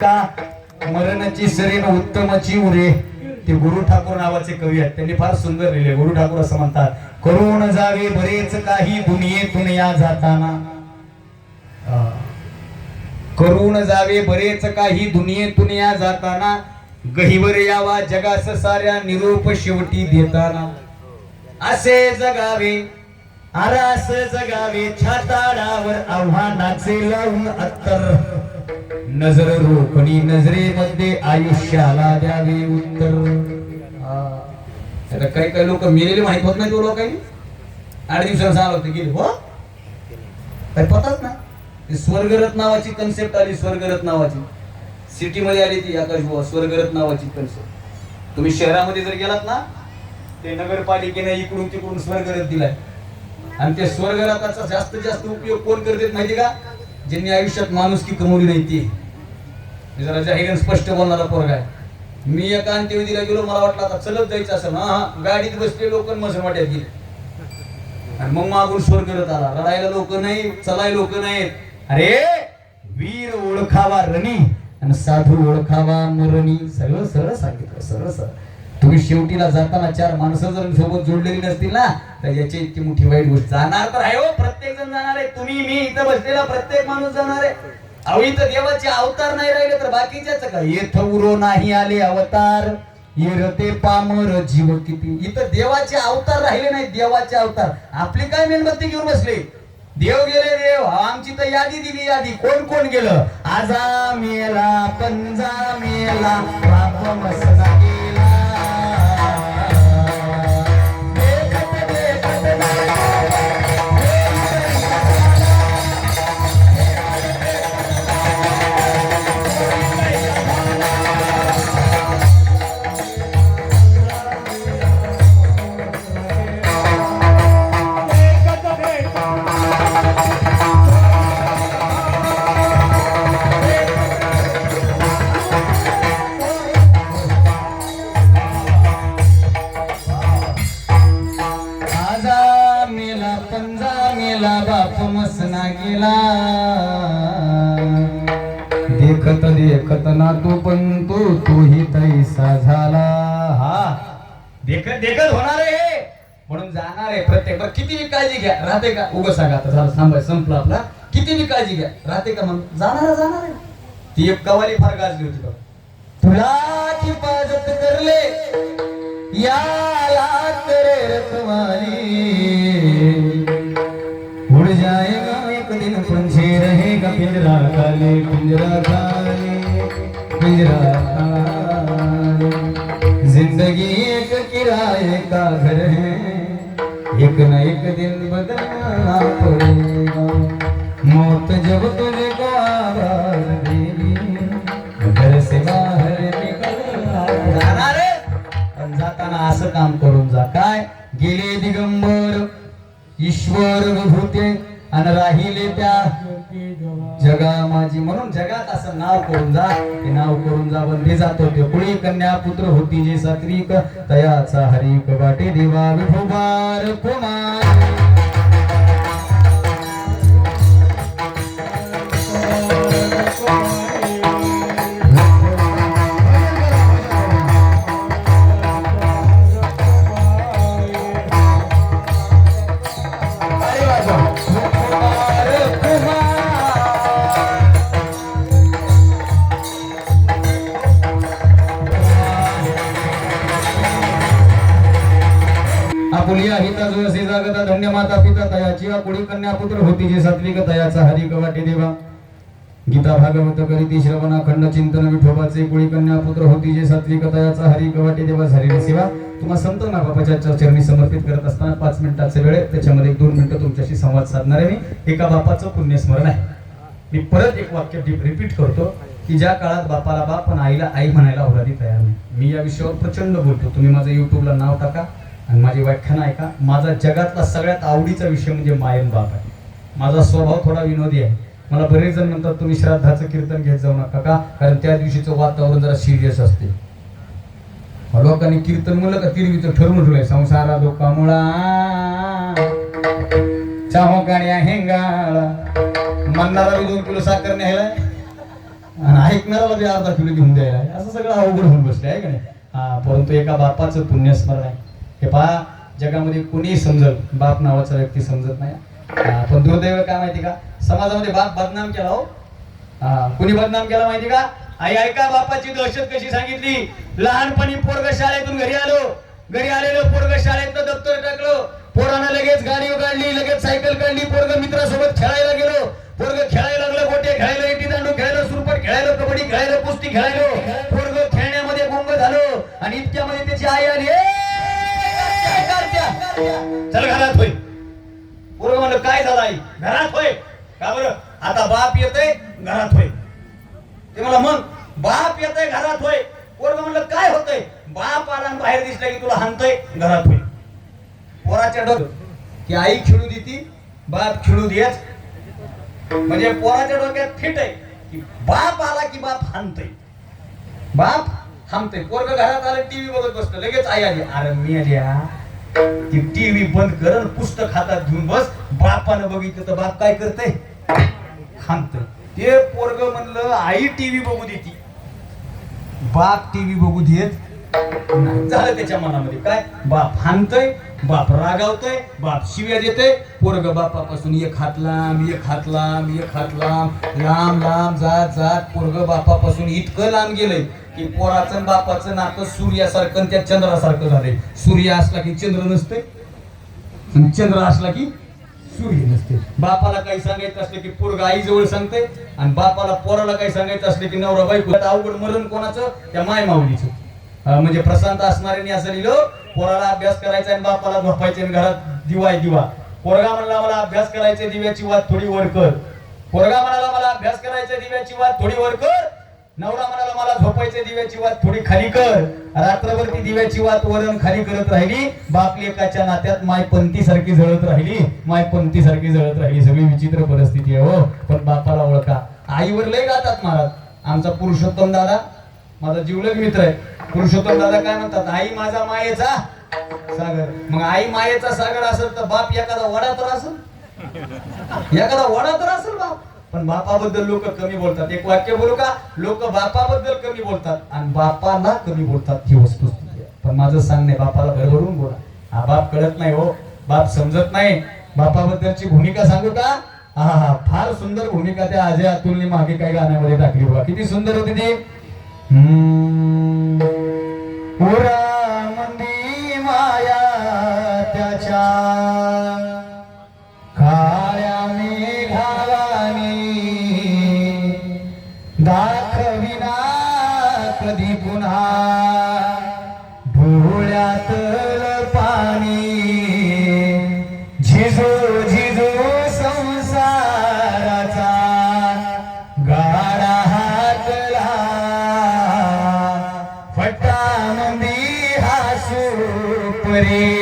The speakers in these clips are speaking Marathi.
का मरणाची सरीन उत्तमची उरे ते गुरु ठाकूर नावाचे कवी आहेत. त्यांनी फार सुंदर लिहिले. गुरु ठाकूर असं म्हणतात करून जावे बरेच काही दुनियेतून या जाताना. करून जावे बरेच काही दुनियेतून या जाताना गहिवर यावा जगास साऱ्या निरोप शेवटी देताना. असे जगावे आरास जगावे छाताडावर आव्हानाचे लावून अत्तर. नजर रोखणी नजरेमध्ये आयुष्याला द्यावे उत्तर. आता काही काही लोक मेलेले माहीत होत नाही तो लोकांनी आठ दिवसाला सांगत होते गेले. हो? काय पताच ना. स्वर्गरथ नावाची कन्सेप्ट आली स्वर्गरथ नावाची. सिटी मध्ये आली ती आकाश बुवा स्वर्गरथ नावाची कन्सेप्ट तुम्ही शहरामध्ये जर गेलात ना ते नगरपालिकेने इकडून तिकडून स्वर्गरथ दिलाय. आणि त्या स्वर्गरथाचा जास्तीत जास्त उपयोग कोण करतात माहिती का? ज्यांनी आयुष्यात माणुसकी कमवली नाही ती. मी जरा जाहीर स्पष्ट बोलणारा पोरगा आहे. मी एका अंत्यविधीला गेलो मला वाटलं आता चलत जायचं असं. ना हा गाडीत बसले लोक मसमाट्यात गेले. आणि मग मागून स्वर करत आला रडायला लोक नाही चलाय लोक नाहीत. अरे वीर ओळखावा रणी आणि साधू ओळखावा मरणी. सगळं सरळ सांगितलं सरळ सरळ. तुम्ही शेवटीला जाताना चार माणसं जर सोबत जोडलेली नसतील ना तर याची इतकी मोठी वाईट गोष्ट. जाणार तर आहे हो प्रत्येक जण जाणार आहे. तुम्ही मी इथं बसलेला प्रत्येक माणूस जाणार आहे. अहो इथं देवाचे अवतार नाही राहिले तर बाकीच्याच का येथ उरो नाही आले अवतार येरते पामर जीव किती? इथं देवाचे अवतार राहिले नाही देवाचे अवतार. आपली काय मेणबत्ती घेऊन बसले? देव गेले देव. आमची तर यादी दिली यादी. कोण कोण गेलं? आजा मेला पंजा मेला तैसा झाला. हा. देखत देखत होणार आहे हे. म्हणून जाणार आहे प्रत्येक बरं. किती बी काळजी घ्या. राहते का? उगं सांगा आता झालं थांबाय संपलं आपला. किती बी काळजी घ्या. राहते का मग जाणार जाणार आहे. ती एक कवाली फार गाजली होती बघ. तुला हिफाजत करले. याला करे रखवाली. उड़ जाएगा एक दिन पंछी रहेगा पिंजरा खाली पिंजरा खाली पिंजरा खाली. जिंदगी एक किराए का घर है। एक न एक दिन बदलना पड़ेगा। मौत जब तुझको आवाज देगी घर से बाहर जाणार पण जाताना असं काम करून जा. काय? गेले दिगंबर ईश्वर विभूते आणि राहिले त्या जगा माझी म्हणून जगात असं नाव करून जा. ते नाव करून जा बंदी जातो ते कुळी कन्या पुत्र होती जे सात्विक. तयाचा हरिक वाटे देवा विभुवार कुमार. माता पिता तयाची कुळी कन्या पुत्र होती जे सात्विक तयाचा हरी गवाटी देवा. गीता भागवत करीती श्रवणा खंड चिंतन विठोबाचे कुळी कन्या पुत्र होती जे सात्विक तयाचा हरी गवाटी देवा झालेली सेवा. तुम्हा संत ना बापाच्या चरणी समर्पित करत असताना पाच मिनिटाचे वेळ त्याच्यामध्ये दोन मिनिटं तुमच्याशी संवाद साधणार आहे मी. एका बापाचं पुण्यस्मरण आहे. मी परत एक वाक्य रिपीट करतो की ज्या काळात बापाला बाप पण आईला आई म्हणायला औलादी तयार नाही. मी या विषयावर प्रचंड बोलतो. तुम्ही माझं युट्यूबला नाव टाका. आणि माझी व्याख्यान ऐका माझा जगातला सगळ्यात आवडीचा विषय म्हणजे मायन बाप आहे. माझा स्वभाव थोडा विनोदी आहे. मला बरेच जण म्हणतात तुम्ही श्राद्धाचं कीर्तन घेत जाऊ नका का? कारण त्या दिवशीचं वातावरण जरा सिरियस असते. लोकांनी कीर्तन म्हणलं का तिरवीचं ठरवून ठेवलंय संसारा दुःखामुळा चाहो गाड्या हेंगाळा. म्हणणारा दोन किलो साखर न्यायला आणि ऐकणाऱ्याला बी अर्धा किलो घेऊन द्यायला असं सगळं अवघड होऊन बसले आहे का नाही? हा परंतु एका बापाचं पुण्यस्मरण आहे. हे पहा जगामध्ये कुणी समजल बाप नावाचा व्यक्ती समजत नाही. पण दुर्दैव काय माहिती का? समाजामध्ये बाप बदनाम केला हो. हा कुणी बदनाम केला माहिती का? आई ऐका बापाची दहशत कशी सांगितली? लहानपणी पोरग शाळेतून घरी आलो. घरी आलेलो पोरग शाळेत दप्तर टाकलं. पोरानं लगेच गाडी काढली लगेच सायकल काढली. पोरग मित्रासोबत खेळायला गेलो. पोरग खेळायला लागलं गोटे खेळायला इटी दांडू खेळायला सुरपट खेळायला कबड्डी खेळायला कुस्ती खेळायलो. पोरग खेळण्यामध्ये गुंग झालो. आणि इतक्यामध्ये त्याची आई आली चल घरात होय. पूर्व म्हणलं काय झालं आई घरात होय. का बरं? आता बाप येतोय घरात होय. ते मला मग बाप येतोय घरात होय. पोरग म्हणलं काय होतंय? बाप आला बाहेर दिसला की तुला हानतोय घरात होय. पोराच्या डोक की आई खेळू देती बाप खेळू देच म्हणजे पोराच्या डोक्यात फिट आहे की बाप आला की बाप हानतोय बाप थांबते पोरग घरात आलं टीव्ही बघत बसतो. लगेच आई आली अरे मी आली ती टीव्ही बंद कर आणि पुस्तक हातात घेऊन बस. बापानं बघितलं तर बाप काय करते खांत ते पोरग म्हणलं आई टीव्ही बघू देती बाप टीव्ही बघू देत झालं त्याच्या मनामध्ये. काय? बाप हानतय बाप रागावतोय बाप शिव्या देतोय. पोरग बापापासून एक हात लांब एक हात लांब एक हात लांब लांब लांब जात जात पोरग बापापासून इतकं लांब गेलंय की पोराचं बापाचं नातं सूर्यासारखं आणि त्या चंद्रासारखं झालंय. सूर्य असला की चंद्र नसते आणि चंद्र असला की सूर्य नसते बापाला काही सांगायचं असलं की पोरग आई जवळ सांगते आणि बापाला पोराला काही सांगायचं असलं की नवरा बायको. अवघड मरण कोणाचं? त्या माय माऊलीचं म्हणजे प्रशांत असणाऱ्यांनी असं लिहिलं पोराला अभ्यास करायचा आणि बापाला झोपायचे घरात दिवा आहे दिवा. पोरगा म्हणला मला अभ्यास करायचे दिव्याची वाद थोडी वर कर. पोरगा म्हणाला मला अभ्यास करायचे दिव्याची वाद थोडी वर कर. नवरा म्हणाला मला झोपायचे दिव्याची वाद थोडी खाली कर. रात्रभर ती दिव्याची वात वरण खाली करत राहिली. बाप लेकाच्या नात्यात माय पंथी सारखी जळत राहिली. माय पंथी सारखी जळत राहिली. सगळी विचित्र परिस्थिती आहे हो. पण बापाला ओळखा. आईवर लय गातात महाराज आमचा पुरुषोत्तम दादा माझा जीवलग मित्र आहे. पुरुषोत्तम दादा काय म्हणतात आई माझा मायेचा सागर. मग आई मायेचा सागर असेल तर बाप एखादा वडा तर असेल? एखादा वडा तर असेल बाप. पण बापाबद्दल लोक कमी बोलतात. एक वाक्य बोलू का? लोक बापाबद्दल कमी बोलतात आणि बापाला कमी बोलतात ही वस्तुस्थिती पण माझं सांगणे बापाला भरभरून बोला. हा बाप कळत नाही हो. बाप समजत नाही. बापाबद्दलची भूमिका सांगू का? हा हा फार सुंदर भूमिका त्या अजय अतुलने मागे काही गाण्यामध्ये टाकली बघा. किती सुंदर होती ती. ¡Hola! परे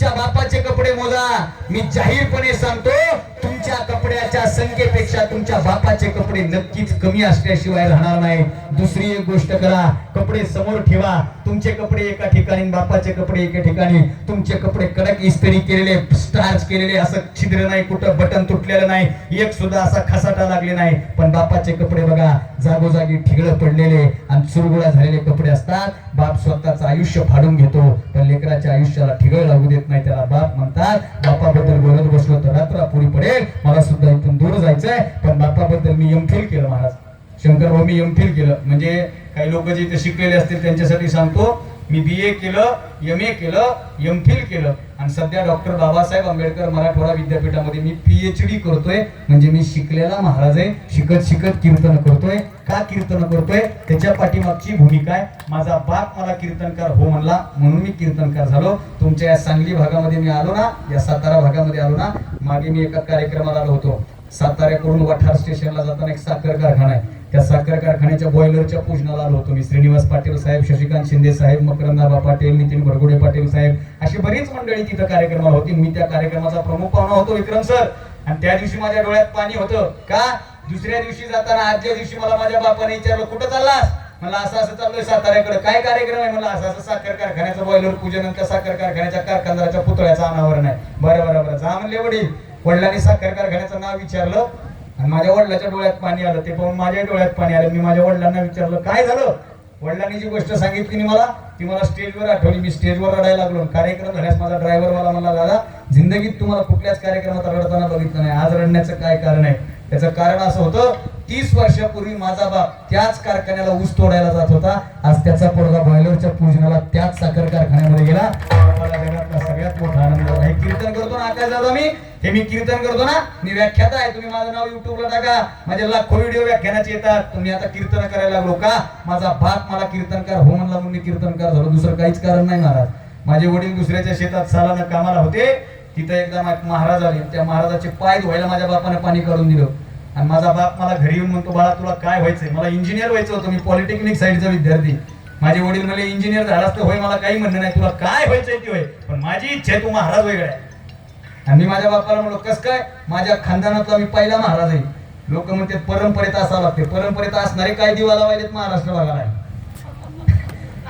तुमच्या बापाचे कपडे मोजा. मी जाहीरपणे सांगतो तुमच्या कपड्याच्या संख्येपेक्षा तुमच्या बापाचे कपडे नक्कीच कमी असल्याशिवाय राहणार नाही. दुसरी एक गोष्ट करा कपडे समोर ठेवा. तुमचे कपडे एका ठिकाणी बापाचे कपडे एका ठिकाणी. तुमचे कपडे कडक इस्त्री केलेले स्टार्च केलेले असं छिद्र नाही कुठं बटन तुटलेलं नाही. एक सुद्धा असा खसाटा लागले नाही. पण बापाचे कपडे बघा जागोजागी ठिगळं पडलेले आणि चुरगुळा झालेले कपडे असतात. बाप स्वतःचं आयुष्य फाडून घेतो. पण लेकराच्या आयुष्याला ठिगळ लागू देत नाही त्याला बाप म्हणतात. बापाबद्दल बोलत बसलो तर रात्र अपुरी पडेल. मला सुद्धा इथून दूर जायचंय. पण बापाबद्दल मी एमफिल केलं महाराज. शंकर भाऊ मी एमफिल केलं. म्हणजे काही लोक जे इथे शिकलेले असतील त्यांच्यासाठी सांगतो. मी बी ए केलं एम ए केलं एम फिल केलं. आणि सध्या डॉक्टर बाबासाहेब आंबेडकर मराठवाडा विद्यापीठामध्ये मी पी एच डी करतोय. म्हणजे मी शिकलेला महाराज आहे. शिकत शिकत कीर्तन करतोय. का कीर्तन करतोय? त्याच्या पाठीमागची भूमिका आहे. माझा बाप मला कीर्तनकार हो म्हणला. म्हणून मी कीर्तनकार झालो. तुमच्या या सांगली भागामध्ये मी आलो ना या सातारा भागामध्ये आलो ना मागे मी एका कार्यक्रमाला आलो होतो. साताऱ्याकडून वठार स्टेशनला जाताना एक साखर कारखाना आहे. त्या साखर कारखान्याच्या बॉयलरच्या पूजनाला आलो होतो मी. श्रीनिवास पाटील साहेब शशिकांत शिंदे साहेब मकरंदाबा पाटील नितीन भरगुडे पाटील साहेब अशी बरीच मंडळी तिथं कार्यक्रमाला होती. मी त्या कार्यक्रमाचा प्रमुख पाहुणा होतो विक्रम सर. आणि त्या दिवशी माझ्या डोळ्यात पाणी होतं. का? दुसऱ्या दिवशी जाताना आजच्या दिवशी मला माझ्या बापाने विचारलं कुठं चाललास? मला असं असं चाललोय साताऱ्याकडे. काय कार्यक्रम आहे? मला असं असं साखर कारखान्याचं बॉयलर पूजन त्या साखर कारखान्याच्या कारखानदाराच्या पुतळ्याचं अनावरण आहे. बरं बरं बरं. जा म्हणले वडील. वडिलांनी साखर कारखान्याचं नाव विचारलं. माझ्या वडिलाच्या डोळ्यात पाणी आलं ते पाहून माझ्या डोळ्यात पाणी आलं. मी माझ्या वडिलांना विचारलं काय झालं? वडिलांनी जी गोष्ट सांगितली नी मला ती मला स्टेजवर आठवली. मी स्टेजवर रडायला लागलो कार्यक्रम झाल्यास माझा ड्रायव्हर मला म्हणला दादा जिंदगीत तुम्हाला कुठल्याच कार्यक्रमात रडताना बघितलं नाही. आज रडण्याचं काय कारण आहे? त्याचं कारण असं होतं तीस वर्षापूर्वी माझा बाप त्याच कारखान्याला ऊस तोडायला जात होता. आज त्याचा पोरगा बॉयलरच्या पूजनाला त्याच साखर कारखान्यामध्ये गेला. मला जगातला सगळ्यात मोठा आनंद कीर्तन करतो ना आकाश दादा मी? हे मी कीर्तन करतो ना मी व्याख्याता आहे. तुम्ही माझं नाव युट्यूबला टाका. माझे लाखो व्हिडिओ व्याख्यानाचे येतात. तुम्ही आता कीर्तन करायला लागलो का? माझा बाप मला कीर्तनकार हो म्हणला म्हणून मी कीर्तनकार झालो दुसरं काहीच कारण नाही महाराज. माझे वडील दुसऱ्याच्या शेतात सालानं कामाला होते. तिथं एकदा महाराज आले. त्या महाराजाचे पाय धुवायला माझ्या बापाने पाणी काढून दिलं. आणि माझा बाप मला घरी येऊन म्हणतो बाळा तुला काय व्हायचंय? मला इंजिनियर व्हायचं होतं. मी पॉलिटेक्निक साईडचा विद्यार्थी. माझे वडील म्हणले इंजिनियर झालास तर होय मला काही म्हणणं नाही. तुला काय व्हायचंय ते होय पण माझी इच्छा आहे तू महाराज वेगळा आहे आणि मी माझ्या बापाला म्हणलो कस काय? माझ्या खानदानातला मी पहिला महाराज आहे. लोक म्हणते परंपरेत असावं लागते. परंपरेत असणारे काय दिवा लावायलेत महाराष्ट्र भागाला?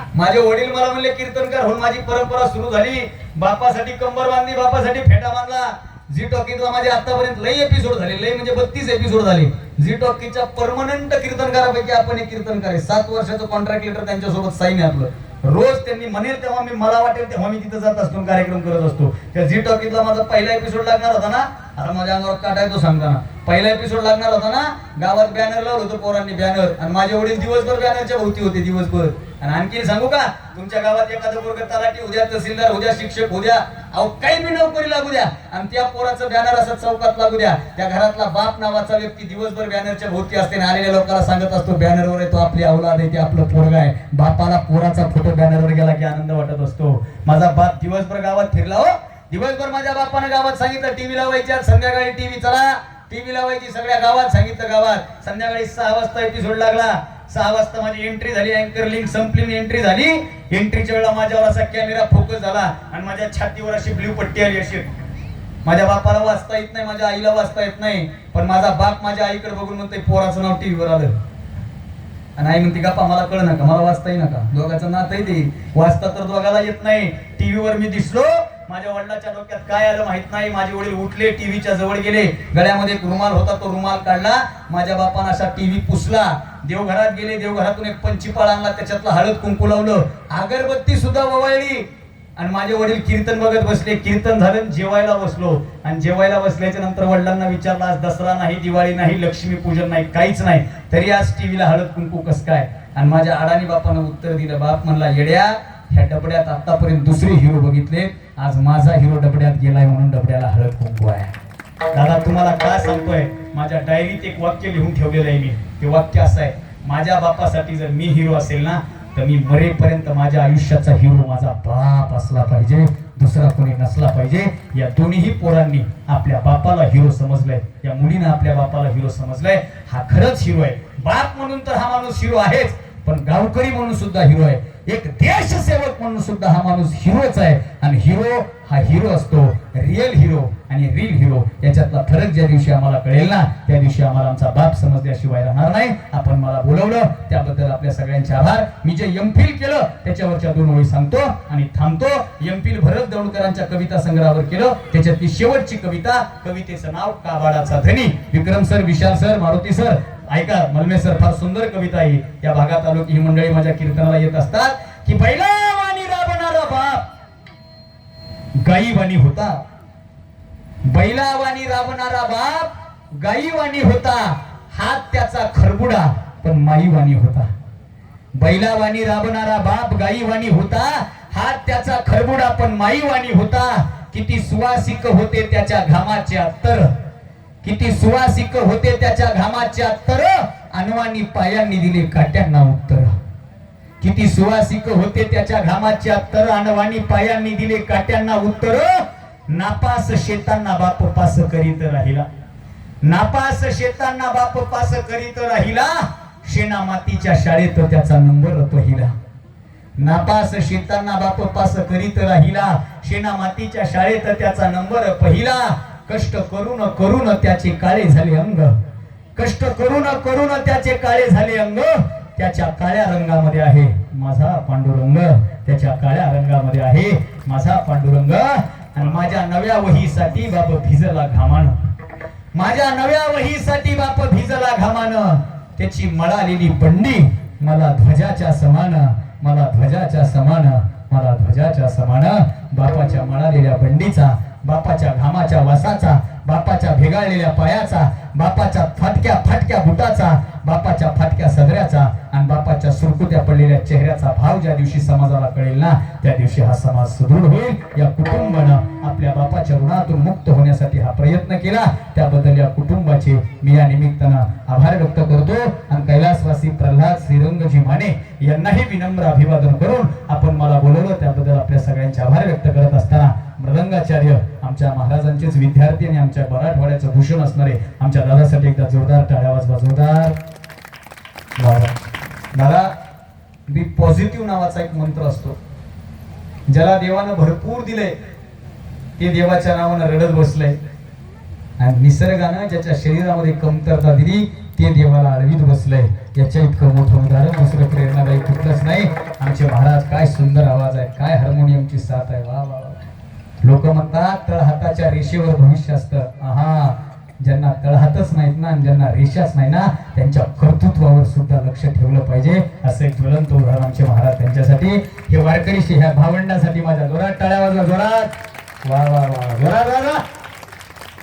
माझे वडील मला म्हणले कीर्तनकार होऊन माझी परंपरा सुरू झाली. बापासाठी कंबर बांधली बापासाठी फेटा बांधला. झी टॉकीजला माझे आतापर्यंत लई एपिसोड झाले. लई म्हणजे बत्तीस एपिसोड झाले. झी टॉकीच्या परमनंट कीर्तनकारापैकी आपण एक कीर्तनकार आहे. सात वर्षाचं कॉन्ट्रॅक्ट लेटर त्यांच्यासोबत साईन आहे आपलं. रोज त्यांनी म्हणेल तेव्हा मी मला वाटेल तेव्हा मी तिथं जात असतो कार्यक्रम करत असतो. त्या झी टॉकीतला माझा पहिला एपिसोड लागणार होता ना? अरे माझ्या अंगावर काटा येतो सांगताना पहिला एपिसोड लागणार होता ना गावात बॅनर लावलं होतं पोरांनी बॅनर आणि माझे वडील दिवसभर बॅनरच्या भोवती होते दिवसभर. आणि आणखी सांगू का तुमच्या गावात एखादं पोरग तलाठी उद्या तहसीलदार उद्या शिक्षक उद्या अहो काही बी नोकरी लागू द्या. आणि त्या पोराचं बॅनर असं चौकात लागू द्या. त्या घरातला बाप नावाचा व्यक्ती दिवसभर बॅनरच्या भोवती असते आणि आलेल्या लोकांना सांगत असतो बॅनरवर आहे तो आपली औलाद आहे ते आपलं पोरग आहे. बापाला पोराचा फोटो बॅनरवर गेला की आनंद वाटत असतो. माझा बाप दिवसभर गावात फिरला हो. दिवसभर माझ्या बापानं गावात सांगितलं टीव्ही लावायची आज संध्याकाळी टीव्ही चला. टीव्ही लावायची सगळ्या गावात सांगितलं गावात. संध्याकाळी सहा वाजता एपिसोड लागला. सहा वाजता माझी एंट्री झाली अँकर लिंक संपली एंट्री झाली. एंट्रीच्या वेळेला माझ्यावर असा कॅमेरा फोकस झाला आणि माझ्या छातीवर अशी ब्ल्यू पट्टी आली अशी. माझ्या बापाला वाचता येत नाही माझ्या आईला वाचता येत नाही. पण माझा बाप माझ्या आईकडे बघून म्हणते पोराचं नाव टीव्हीवर आलं. आणि आई म्हणते गप्पा मला कळ नका मला वाचताही नका. दोघाचं नातही ते. वाचता तर दोघाला येत नाही. टीव्हीवर मी दिसलो माझ्या वडिलाच्या डोक्यात काय आलं माहीत नाही. माझे वडील उठले टीव्हीच्या जवळ गेले. गळ्यामध्ये एक रुमाल होता तो रुमाल काढला. माझ्या बापानं असा टीव्ही पुसला. देवघरात गेले देवघरातून एक पंचीपाळ आणला त्याच्यातलं हळद कुंकू लावलं. अगरबत्ती सुद्धा ववाळली. आणि माझे वडील कीर्तन बघत बसले. कीर्तन झालं जेवायला बसलो. आणि जेवायला बसल्याच्या नंतर वडिलांना विचारलं आज दसरा नाही दिवाळी नाही लक्ष्मी पूजन नाही काहीच नाही. तरी आज टीव्हीला हळद कुंकू कस काय? आणि माझ्या अडाणी बापानं उत्तर दिलं. बाप म्हणला येड्या ह्या डबड्यात आतापर्यंत दुसरे हिरो बघितले. आज माझा हिरो डबड्यात गेलाय म्हणून डबड्याला हळद कुंकू आहे. दादा तुम्हाला काय सांगतोय? माझ्या डायरीत एक वाक्य लिहून ठेवलेलं आहे मी. ते वाक्य असं आहे माझ्या बापासाठी जर मी हिरो असेल ना तर मी मरेपर्यंत माझ्या आयुष्याचा हिरो माझा बाप असला पाहिजे. दुसरा कोणी नसला पाहिजे. या दोन्हीही पोरांनी आपल्या बापाला हिरो समजलंय. या मुलीनं आपल्या बापाला हिरो समजलंय. हा खरंच हिरो आहे. बाप म्हणून तर हा माणूस हिरो आहेच पण गावकरी म्हणून सुद्धा हिरो आहे. एक देशसेवक म्हणून सुद्धा हा माणूस हिरोच आहे. आणि हिरो हा हिरो असतो. रिअल हिरो आणि रील हिरो याच्यातला फरक ज्या दिवशी आम्हाला कळेल ना त्या दिवशी आम्हाला आमचा बाप समजल्याशिवाय राहणार नाही. आपण मला बोलवलं. त्याबद्दल आपल्या सगळ्यांचे आभार. मी जे एमफिल केलं त्याच्यावरच्या दोन ओळी सांगतो आणि थांबतो. एमफिल भरत दौंडकरांच्या कविता संग्रहावर केलं. त्याच्यातली शेवटची कविता कवितेचं नाव काबाडाचा धनी. Vikram sir Vishal sir Maruti sir ऐका मलमे सर फार सुंदर कविता आहे. या भागात आलो की ही मंडळी माझ्या कीर्तनाला येत असतात. की पहिला वाणी राबणारा बाप. गाईवाणी होता. बैलावाणी राबणारा बाप गाईवाणी होता. हात त्याचा खरबुडा पण माईवाणी होता. बैलावाणी राबणारा बाप गाईवाणी होता. हात त्याचा खरबुडा पण माईवाणी होता. किती सुवासिक होते त्याच्या घामाचे अत्तर किती सुवासिक होते त्याच्या घामाचे अत्तर अनुवानी पायांनी दिले काट्यांना उत्तर. किती सुवासिक होते त्याच्या घामाचे अत्तर अनवाणी पायांनी दिले काट्यांना उत्तर. नापास शेतांना बाप पास करीत राहिला. नापास शेतांना बाप पास करीत राहिला. शेणा मातीच्या शाळेत त्याचा नंबर पहिला. नापास शेतांना बाप पास करीत राहिला. शेणा मातीच्या शाळेत त्याचा नंबर पहिला. कष्ट करून करून त्याचे काळे झाले अंग. कष्ट करून करून त्याचे काळे झाले अंग. त्याच्या काळ्या रंगामध्ये आहे माझा पांडुरंग. त्याच्या काळ्या रंगामध्ये आहे माझा पांडुरंग. आणि माझ्या नव्या वहीसाठी बाप भिजला घामान. माझ्या नव्या वहीसाठी बाप भिजला घामान. त्याची मळालेली बंडी मला ध्वजाच्या समान मला ध्वजाच्या समान मला ध्वजाच्या समान. बापाच्या मळालेल्या बंडीचा बापाच्या घामाच्या वासाचा बापाच्या भेगाळलेल्या पायाचा बापाच्या फाटक्या फाटक्या बुटाचा बापाच्या फाटक्या सदऱ्याचा आणि बापाच्या सुरकुत्या पडलेल्या चेहऱ्याचा भाव ज्या दिवशी समाजाला कळेल ना त्या दिवशी हा समाज सुदृढ होईल. या कुटुंबानं आपल्या बापाच्या ऋणातून मुक्त होण्यासाठी हा प्रयत्न केला. त्याबद्दल या कुटुंबाचे मी या निमित्तानं आभार व्यक्त करतो. आणि कैलासवासी प्रल्हाद श्रीरंगजी माने यांनाही विनम्र अभिवादन करून आपण मला बोलवलं. त्याबद्दल आपल्या सगळ्यांचे आभार व्यक्त करत असताना मृदंगाचार्य आमच्या महाराजांचेच विद्यार्थी आणि आमच्या मराठवाड्याचं भूषण असणारे आमच्या दादासाठी एकदा जोरदार टाळ्या वाजवा जोरदार. दादा बी पॉझिटिव्ह नावाचा एक मंत्र असतो. ज्याला देवानं भरपूर दिलंय ते देवाच्या नावानं रडत बसलंय. आणि निसर्गानं ज्याच्या शरीरामध्ये कमतरता दिली ते देवाला आळवीत बसलंय. याच्या इतकं मोठं उदाहरण दुसरं प्रेरणादायी कुठलंच नाही. आमचे महाराज काय सुंदर आवाज आहे काय हार्मोनियमची साथ आहे. वा वा. लोक म्हणतात तळहाताच्या रेषेवर भविष्य असतं. हा ज्यांना तळहातच नाहीत ना आणि ज्यांना रेषाच नाही ना त्यांच्या कर्तृत्वावर सुद्धा लक्ष ठेवलं पाहिजे असं एक ज्वलंत उदाहरण आमचे महाराज त्यांच्यासाठी. हे वारकरीशी ह्या भावंडासाठी माझ्या जोरात टाळ्या वाजवा जोरात. वा वा वा जोरात वाजवा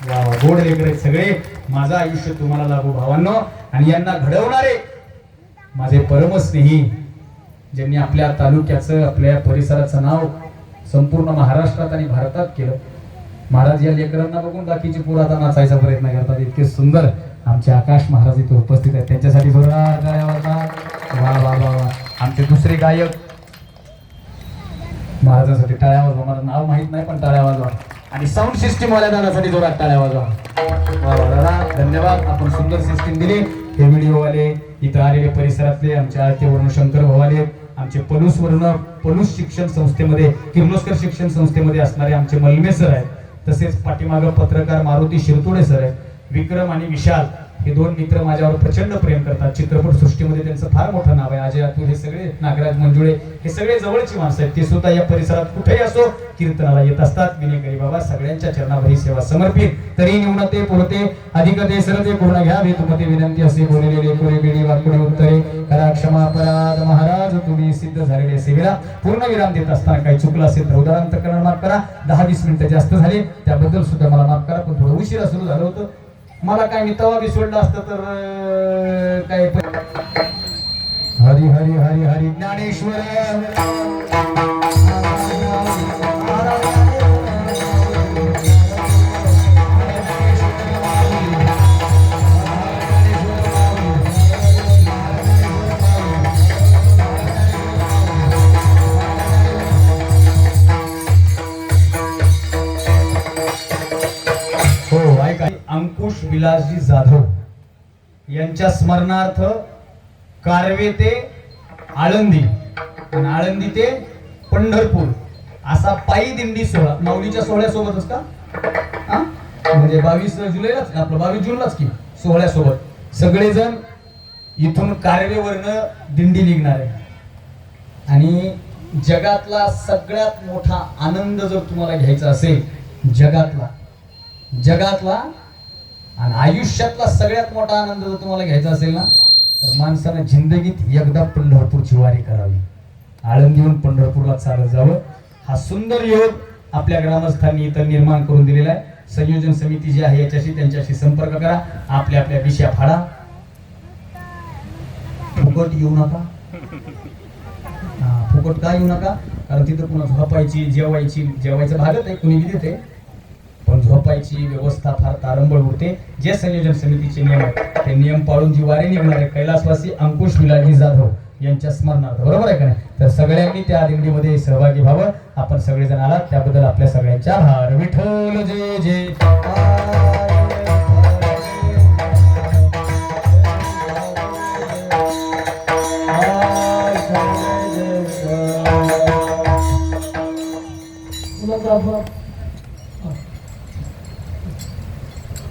वा वा. गोड लेकर सगळे. माझं आयुष्य तुम्हाला लागू भावांनो. आणि यांना घडवणारे माझे परमस्नेही ज्यांनी आपल्या तालुक्याचं आपल्या परिसराचं नाव संपूर्ण महाराष्ट्रात आणि भारतात केलं. महाराज या लेकरांना बघून बाकीचे पूर आता नाचायचा प्रयत्न करतात. इतके सुंदर आमचे आकाश महाराज इथे उपस्थित आहेत. त्यांच्यासाठी जोरदार वाजवा. वा वा वा वा. आमचे दुसरे गायक. महाराजांसाठी टाळ्या वाजवा. मला नाव माहीत नाही पण टाळ्या वाजवा. आणि साऊंड सिस्टीम वाल्या दादासाठी जोरात टाळ्या वाजवा. वा वा दादा धन्यवाद. आपण सुंदर सिस्टीम दिली. हे व्हिडिओ वाले इथं आलेले परिसरातले आमच्या आरती शंकर भवाले आमचे पलूस वर्ण पलूस शिक्षण संस्थेमध्ये किर्लोस्कर शिक्षण संस्थेमध्ये असणारे आमचे मलमे सर आहेत. तसेच पाठीमागं पत्रकार मारुती शिरतोडे सर आहेत. विक्रम आणि विशाल हे दोन मित्र माझ्यावर प्रचंड प्रेम करतात. चित्रपट सृष्टीमध्ये त्यांचं फार मोठं नाव आहे. अजय अतुल हे सगळे नागराज मंजुळे हे सगळे जवळची माणसं आहेत. ते सुद्धा या परिसरात कुठेही असो कीर्तनाला येत असतात. विनयकरी बाबा सगळ्यांच्या चरणावर ही सेवा समर्पित. तरी न्यूनते पुरते अधिक ते सरते पूर्ण घ्यावे. तुम्ही विनंती असे बोललेले लेकुरे बिडी वाकुडे उत्तरे. करा क्षमा अपराध महाराज. तुम्ही सिद्ध झालेले सेवेला पूर्ण विराम देत असताना काही चुकलं असेल तर उदाहरण करणं माफ करा. दहा वीस मिनिटं जास्त झाले. त्याबद्दल सुद्धा मला माफ करा. पण थोडं उशिरा सुरू झालं होतं. मला काय मी तवा बी सोडलं असतं तर काय हरी हरी हरी हरी. ज्ञानेश्वर. अंकुश विलासजी जाधव यांच्या स्मरणार्थ कारवे ते आळंदी आणि आळंदी ते पंढरपूर असा पायी दिंडी सोहळा. माऊलीच्या सोहळ्यासोबतच का? म्हणजे बावीस जुलैलाच आपलं बावीस जूनलाच की? सोहळ्यासोबत. सगळेजण इथून कारवेवरनं दिंडी निघणार आहे. आणि जगातला सगळ्यात मोठा आनंद जर तुम्हाला घ्यायचा असेल जगातला जगातला आणि आयुष्यातला सगळ्यात मोठा आनंद जर तुम्हाला घ्यायचा असेल ना तर माणसानं जिंदगीत एकदा पंढरपूरची वारी करावी. आळंदीहून पंढरपूरला चालत जावं. हा सुंदर योग आपल्या ग्रामस्थांनी इथं निर्माण करून दिलेला आहे. संयोजन समिती जी आहे याच्याशी त्यांच्याशी संपर्क करा. आपल्या आपल्या दिशा फाडा. फुकट येऊ नका. हा, फुकट का येऊ नका? कारण तिथं पुन्हा झोपायची जेवायची जेवायचं भागत आहे कुणी देते. पण व्यवस्था फार तारंबळ होते. जे संयोजन समितीचे नियम आहेत ते नियम पाळून जिवारी निघणारे कैलासवासी अंकुश विलाजी जाधव यांच्या स्मरणार्थ. बरोबर आहे का नाही? तर सगळ्यांनी त्या दिंडीमध्ये सहभागी व्हावं. आपण सगळेजण आलात. त्याबद्दल आपल्या सगळ्यांच्या आभार विठ्ठल जय जय.